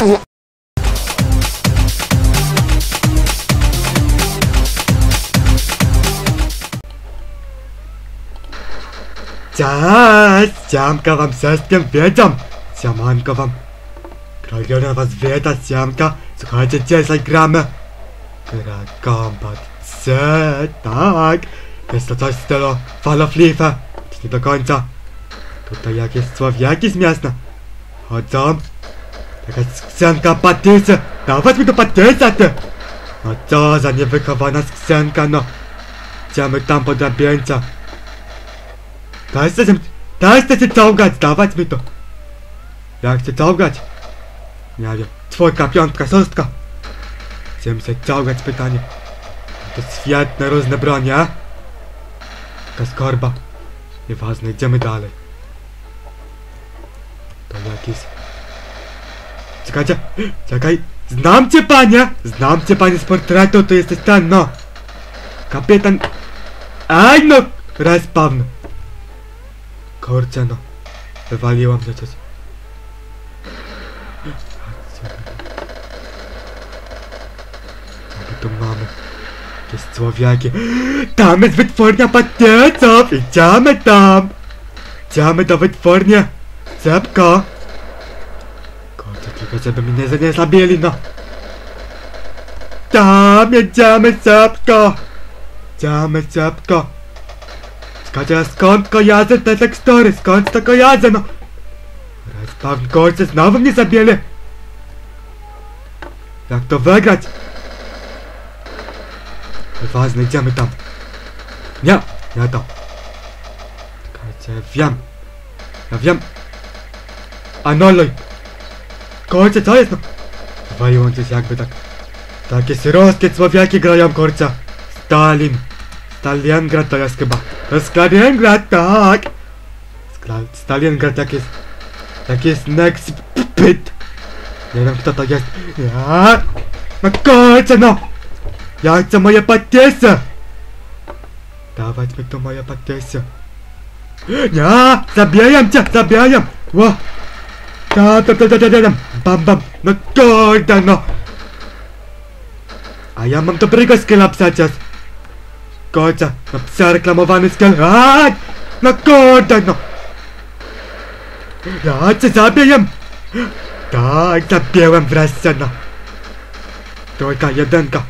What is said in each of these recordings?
Cześć! Siamka wam wszystkim witam! Siamanko wam! Kroliona was wita, siamka! Słuchajcie, dzisiaj gramy! Gra Combat C, tak! Jest to coś w stylu Fall of Leaf, choć nie do końca. Tutaj jakieś słowiaki z miasta. Chodzą. Taka skrzynka patysy! Dawać mi do patysa, ty! No co za niewychowana skrzynka, no! Idziemy tam po drabięcia. Daj się, daj się czołgać, dawać mi to. Jak chcę czołgać? Nie wiem, czwórka, piątka, szóstka. Chcemy się czołgać, pytanie. To świetne, różne bronie, a? Taka skorba. Nieważne, idziemy dalej. To jakiś... Czekajcie, czekaj. Znam cię, panie! Znam cię, panie, z portretu, to jesteś ten, no. Kapitan... Aj, no! Respawn. Kurczę no. Wywaliło mnie coś. Co my tu mamy? Jakieś słowiaki. Tam jest wytwórnia patyców! Idziemy tam! Idziemy do wytwórni! Szybko! Tylko żeby mnie nie, zabili, no! Tam jedziemy szybko! Idziemy szybko! Czekajcie, skąd kojarzę te tekstury? Skąd to kojarzę, no? Respawn kurczę, znowu mnie zabili! Jak to wygrać? Ważne, idziemy tam. Nie, nie to. Czekajcie, wiem. Ja wiem. Anuluj. No? Wywaliło coś jakby tak. Takie syrowskie człowieki grają, kurczę. Stalin. Stalingrad to jest chyba. To jest Stalingrad, tak! Skla Stalingrad jak jest... Jak jest next pit. Nie wiem kto to jest. Ja. No kurczę no! Ja chcę moje patysy! Dawać mi tu moje patysy. Nie! Zabijam cię! Zabijam! Ło! Ta, ta, ta, ta, ta, ta, Bam, bam! No kurde no! A ja mam dobrego skilla przecież! Kurczę, no psa reklamowany skill. Aaa! No kurde, no! Ja cię zabiję! Tak, zabiłem wreszcie, no! Trójka, jedynka.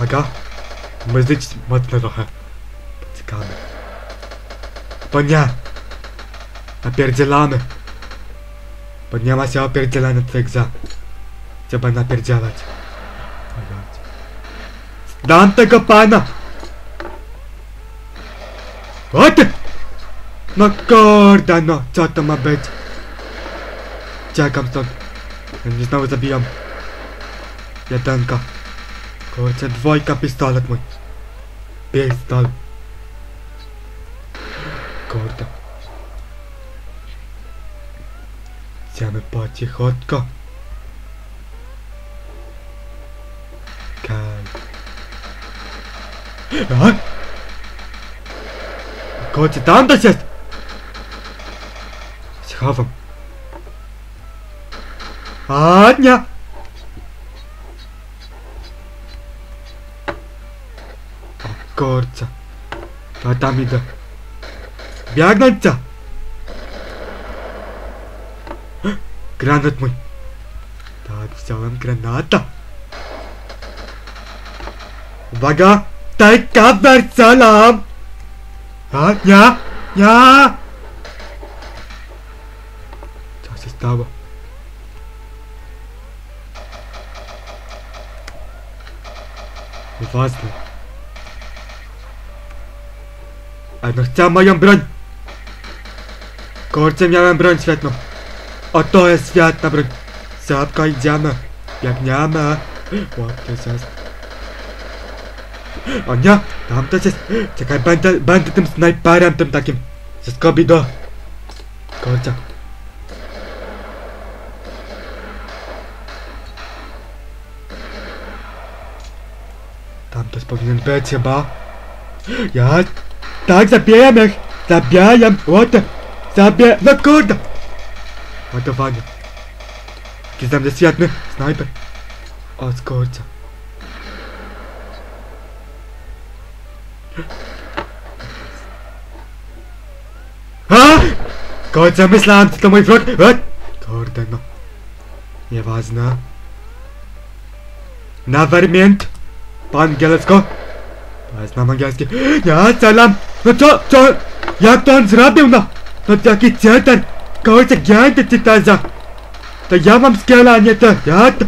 Aga, muzyć mocno trochę. Poczekamy. Bo nie! Napierdzielamy! Ma się tej grze. Trzeba napierdzielać. Dam tego pana! O ty! No kurde, no, co to ma być? Czekam stąd. Mnie znowu zabijam. Jedynka. Kurczę, dwojka, pistolet mój. Pistol. Kurde. Idziemy po cichotko. Okej. A? Kurczę, tam też jest! Schowam. A nie! O kurczę. To tam idę. Biegnąć co? Granat mój. Tak, wziąłem granata. Uwaga! Take cover, salam! A, nie! Nie! Co się stało? Nieważne. Ale no chcę moją broń! Kurczę, miałem broń świetną. O, to jest świetna broń. Szybko idziemy. Biegniemy. Is this? O nie! Tam też jest! Czekaj, będę, będę tym snajperem, tym takim. Ze Scooby-Doo. Tam też powinien być chyba. Ja... Tak, zabijam ich! Zabijam! What the... Zabijam... No kurde! Ładowanie. Jakiś tam jest jedny snajper. O, skorca. A! Końca myślałem, to mój wróg. Kurde no. Nieważne. Nawermięt. Po angielsku. Ja znam angielski. Ja celam. No co, co? Jak to on zrobił no? No taki ceter. Końca gięty ci teza. To ja mam skiela, a nie ty. Ja to...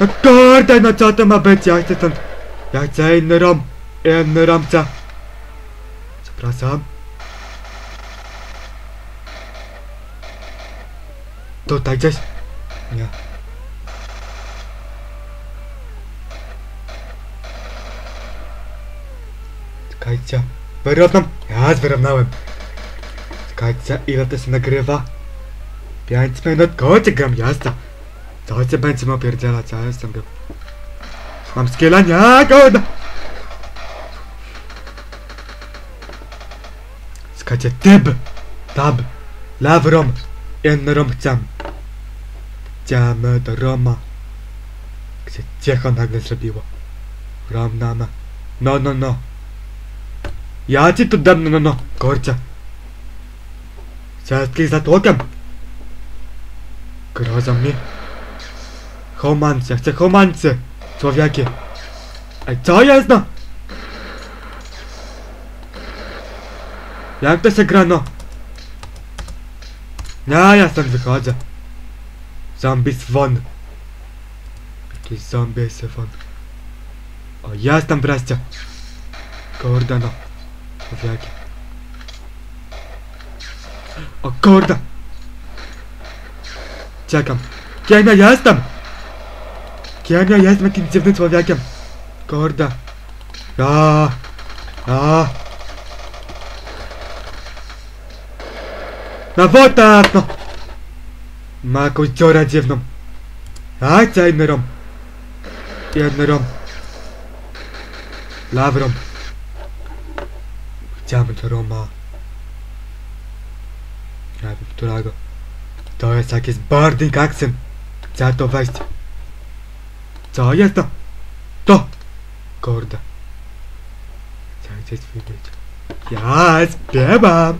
No kurde, no co to ma być? Ja chcę stąd... Ja chcę inny rom. Inny rom chcę. Przepraszam. Tutaj gdzieś? Nie. Czekajcie. Wyrównam. Ja wyrównałem. Czekajcie, ile to się nagrywa? 5 minut. Kocie gram, jazda. Co się będziemy opierdzielać? Ja jestem go. Mam skilla? Nie, kurde. Czekajcie, tyb. Tab. Lewy rom. Inny rom chcę. Idziemy do Roma. Gdzie cicho nagle zrobiło. Rom nama. No, no, no. Ja ci tu dam, no, no, no. Kurczę. Wszystkich za tłokiem. Groza mnie. Homance, chcę homance. Człowiekie. Ej, co jest no? Jak to się gra no? Ja, ja stąd wychodzę. Zombies won. Jakieś zombie się won. O, jestem wreszcie. Kurde no. Człowieki. O kurde. Czekam. Kim ja jestem? Kim ja jestem jakimś dziwnym człowiekiem? Kurde. Ja. Ja. Na wodę! No. Ma jakąś dziurę dziwną. A, co inny rom. Jedny rom. Lawy rom. Chciałbym do Roma. Wiem, którego. To jest jakiś boarding akcent. Chcę to wejść. Co jest to? To! Kurde. Chcę gdzieś wiedzieć. Ja śpiewam!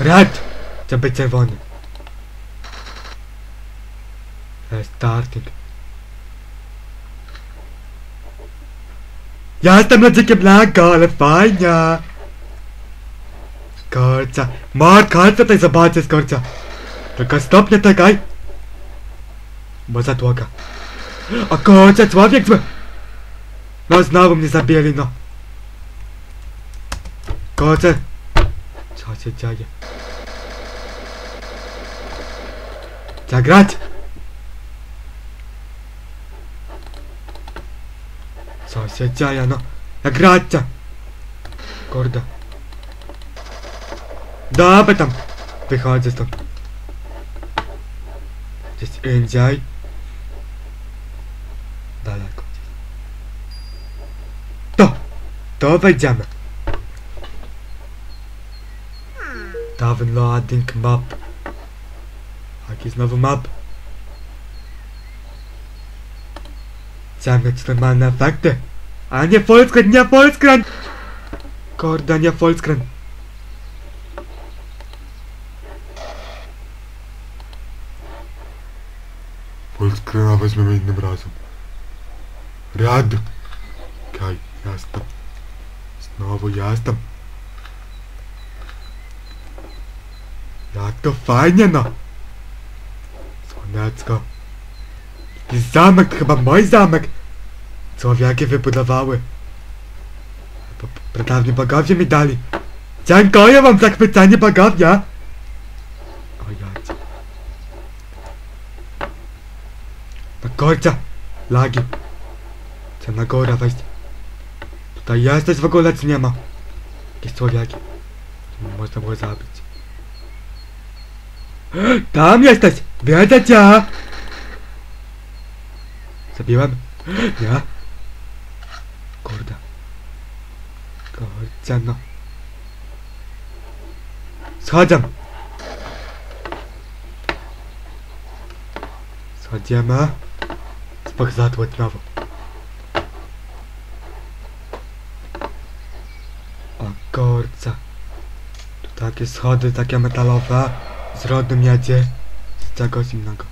Red! Chcę być czerwony. Restarting. Ja jestem lodzikiem Blanco, ale fajnie! Skorca. Mark, chodź tutaj zobaczę, Skorca. Tylko stop, nie czekaj. Bo zatłoka. O kurczę, człowiek zły! No znowu mnie zabili, no. Kurczę. Co się dzieje? Zagrać! Co się dzieje, no? Jak grać? Kurde. Dobra tam. Wychodzę stąd. Gdzieś indziej. Daleko. To! To wejdziemy. Downloading map. Jaki znowu map? Chciałem mieć normalne efekty. A nie Volkskrant, nie Volkskrant! Kurde, nie Volkskrant. Volkskrana weźmiemy innym razem. Rad! Kaj, jestem. Znowu jestem. Jak to fajnie no! Słoneczko. Zamek, to chyba mój zamek! Człowieki wybudowały. P- Pradawni bogowie mi dali. Dziękuję wam za chwycenie bogowie! O jacie. Na górce! Lagi. Chcę na górę wejść. Tutaj jesteś w ogóle czy nie ma? Jakieś człowieki. Można było zabić. Tam jesteś! Wiedzę cię! Zabiłem? Nie? Kurde. ciemno. Schodzę. Schodzimy. Spok zatłać znowu. O kurca. Tu takie schody, takie metalowe. Z rodu miedzie. Z czegoś innego.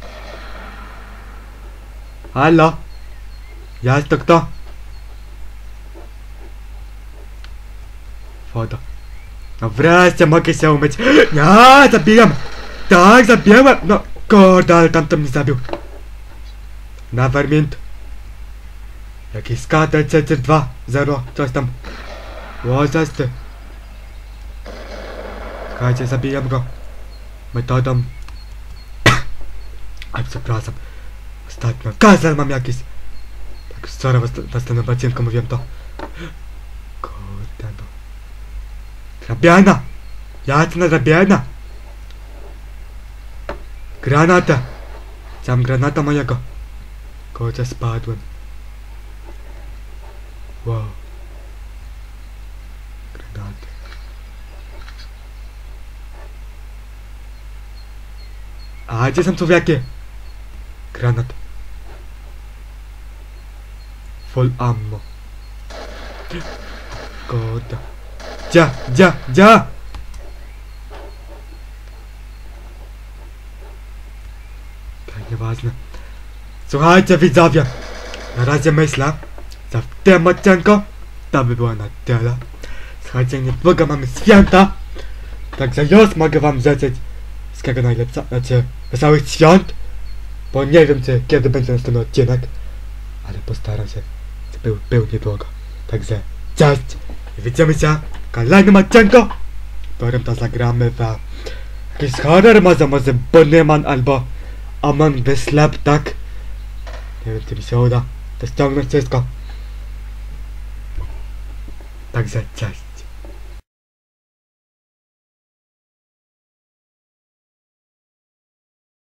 Halo? Jest to kto? Woda. No wreszcie mogę się umyć. Ja zabijam! Tak, zabiłem! No kurde, ale tamto mnie zabił. Nevermind. Jakiś skater C2, 0, coś tam. O, zesty. Słuchajcie, zabijam go. Metodą... Aj, przepraszam. Ostatnio. Kazel mam jakiś. Tak, wczoraj w w następnym odcinku mówiłem to. Kurde no. Drabiana! Jasna drabiana! Granata! Chciałem granata mojego. Kurde, spadłem. Wow. Granaty. A gdzie są człowieki? Granat. Full ammo. Kurde. Gdzie? Gdzie? Gdzie? Tak, nieważne. Słuchajcie widzowie. Na razie myślę, że w tym odcinku to by było na tyle. Słuchajcie, niedługo mamy święta. Także już mogę wam życzyć wszystkiego najlepszego, znaczy wesołych świąt. Bo nie wiem, czy kiedy będzie następny odcinek. Ale postaram się, był, był niedługo. Także cześć! I widzimy się w kolejnym odcinku, w którym to zagramy w jakiś horror, może, może Bunnyman albo Among the Slap, tak? Nie wiem, czy mi się uda to ściągnąć wszystko. Także cześć.